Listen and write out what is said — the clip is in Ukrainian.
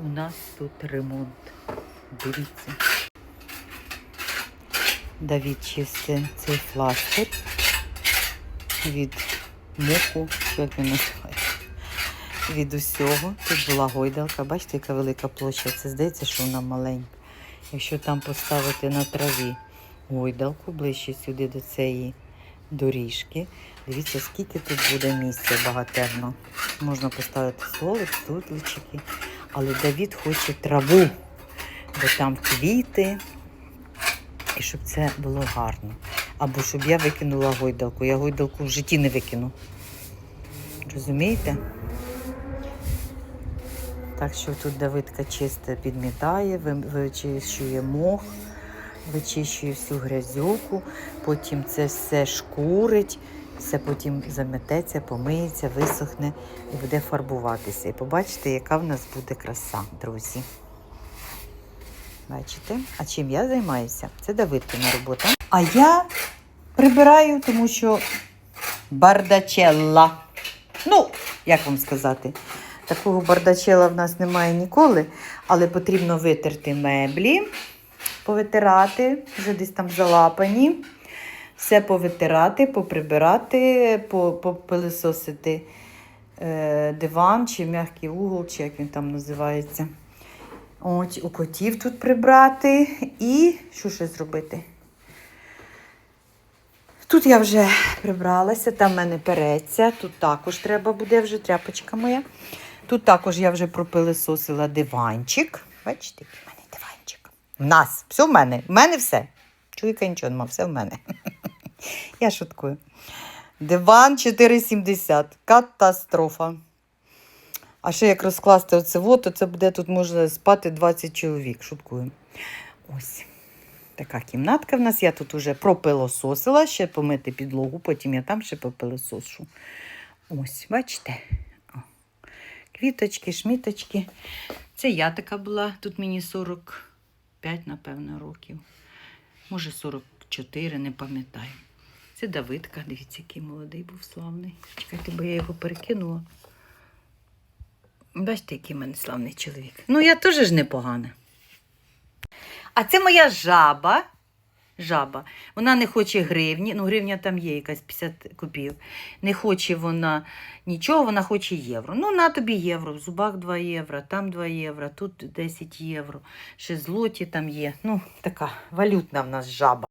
У нас тут ремонт. Дивіться. Давід чистить цей фластер від муху, що як він називається. Від усього. Тут була гойдалка. Бачите, яка велика площа. Це здається, що вона маленька. Якщо там поставити на траві гойдалку ближче сюди до цієї доріжки, дивіться, скільки тут буде місця багатерно. Можна поставити столик, стутлички. Але Давід хоче траву, бо там квіти, і щоб це було гарно. Або щоб я викинула гойдалку. Я гойдалку в житті не викину. Розумієте? Так що тут Давидка чисто підмітає, вичищує мох, вичищує всю грязюку, потім це все шкурить, все потім замететься, помиється, висохне і буде фарбуватися. І побачите, яка в нас буде краса, друзі. Бачите? А чим я займаюся? Це Давидкина робота. А я прибираю, тому що бардачелла. Ну, як вам сказати? Такого бардачела в нас немає ніколи, але потрібно витерти меблі, повитирати, вже десь там залапані. Все повитирати, поприбирати, попилисосити е, диван чи м'який угол, чи як він там називається. От, у котів тут прибрати. І що ще зробити? Тут я вже прибралася, там в мене переться. Тут також треба буде вже тряпочка моя. Тут також я вже пропилисосила диванчик. Бачите, який в мене диванчик. В нас, все в мене. В мене все. Чоловіка нічого нема, все в мене. Я шуткую. Диван 4,70. Катастрофа. А ще як розкласти оце вот, то це буде тут можна спати 20 чоловік. Шуткую. Ось. Така кімнатка в нас. Я тут уже пропилососила, ще помити підлогу, потім я там ще попилосошу. Ось, бачите? О. Квіточки, шміточки. Це я така була. Тут мені 45, напевно, років. Може, 44, не пам'ятаю. Це Давидка. Дивіться, який молодий був славний. Чекайте, бо я його перекинула. Бачите, який в мене славний чоловік. Ну, я теж ж непогана. А це моя жаба. Жаба. Вона не хоче гривні. Ну, гривня там є якась 50 копійок. Не хоче вона нічого, вона хоче євро. Ну, на тобі євро. В зубах 2 євро, там 2 євро, тут 10 євро. Ще злоті там є. Ну, така валютна в нас жаба.